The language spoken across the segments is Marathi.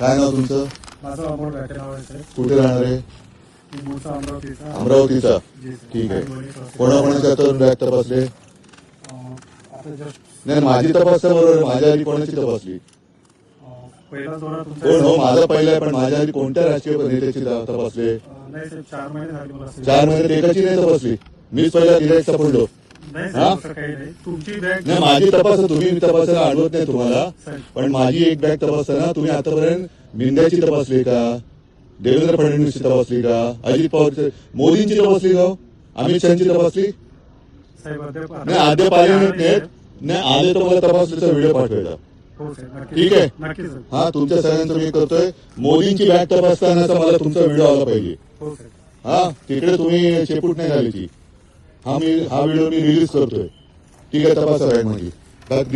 काय नाव तुमचं? माझं अमोल घाटे नाव आहे साहेब कुठे राहणार आहे? मी मूळचा अमरावतीचा. अमरावतीचा? जी सर. ठीक आहे. दोन्ही process. कोणाकोणाच्या हातावरून बॅग तपासले? अं, आता जस्ट नाही माझी तपासता बरोबर माझ्या आधी कोणाची तपासली? अं, पहिला जोडा तुमचा कोण? हो माझा पहिला आहे पण माझ्या आधी कोणत्या राजकीय नेत्याची ता- तपासले? अं, नाही साहेब चार महिने झाले मला साहेब. चार महिन्यात एकाची नाही तपासली. मीच पहिला गिरायक सापडलो. नाही हा? साहेब असं काही नाही. तुमची बॅग नाही माझी तपास तुम्ही तपासायला आणवत नाही तुम्हाला. पण माझी एक बॅग तपासताना तुम्ही आतापर्यंत मिंद्याची तपासली का देवेंद्र फडणवीसची तपासली का अजित पवारची मोदींची तपासली का हो? अमित शहाची तपासली साहेब अद्याप नाही अद्याप आले नाहीत. नाही तर मला तपासलीचा व्हिडिओ पाठवायचा. हो नक्की ठीक आहे. नक्की हा तुमच्या सगळ्यांचं मी करतोय. मोदींची बॅग तपासतानाचा मला तुमचा व्हिडिओ आला पाहिजे. हो हा तिकडे तुम्ही शेपूट नाही झाली ती हा मी हा व्हिडिओ मी रिलीज करतोय. ठीक आहे तपासा बॅग माझी बॅग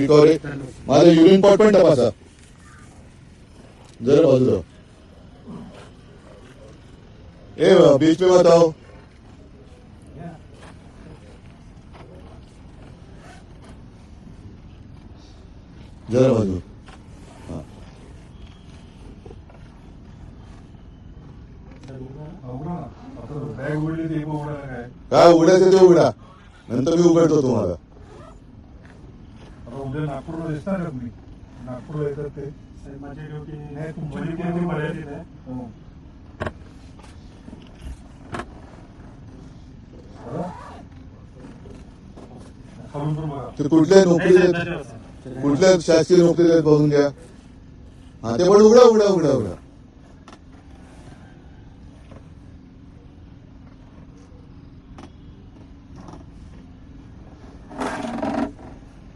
माझं युरिन पॉट पण तपासा. जर बाजूला ए बीच पे बताओ जरा बाजू हा बॅग उघडली ती उघडा काय काय उघडायचं ते उघडा नंतर मी उघडतो तुम्हाला उद्या नागपूरला दिसणार तुम्ही नागपूरला येतात ते माझी ड्युटी नाही तुमची आहे. मर्यादित आहे हो. ते कुठल्या नोकरी. कुठल्या शासकीय नोकरी बघून घ्या हा ते पण उघडा उघडा उघडा उघडा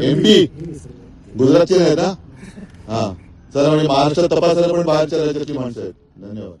एमपी गुजरातचे नाही ना हा. चला म्हणजे महाराष्ट्रात तपासायला पण बाहेरच्या राज्याची माणसं आहेत. धन्यवाद.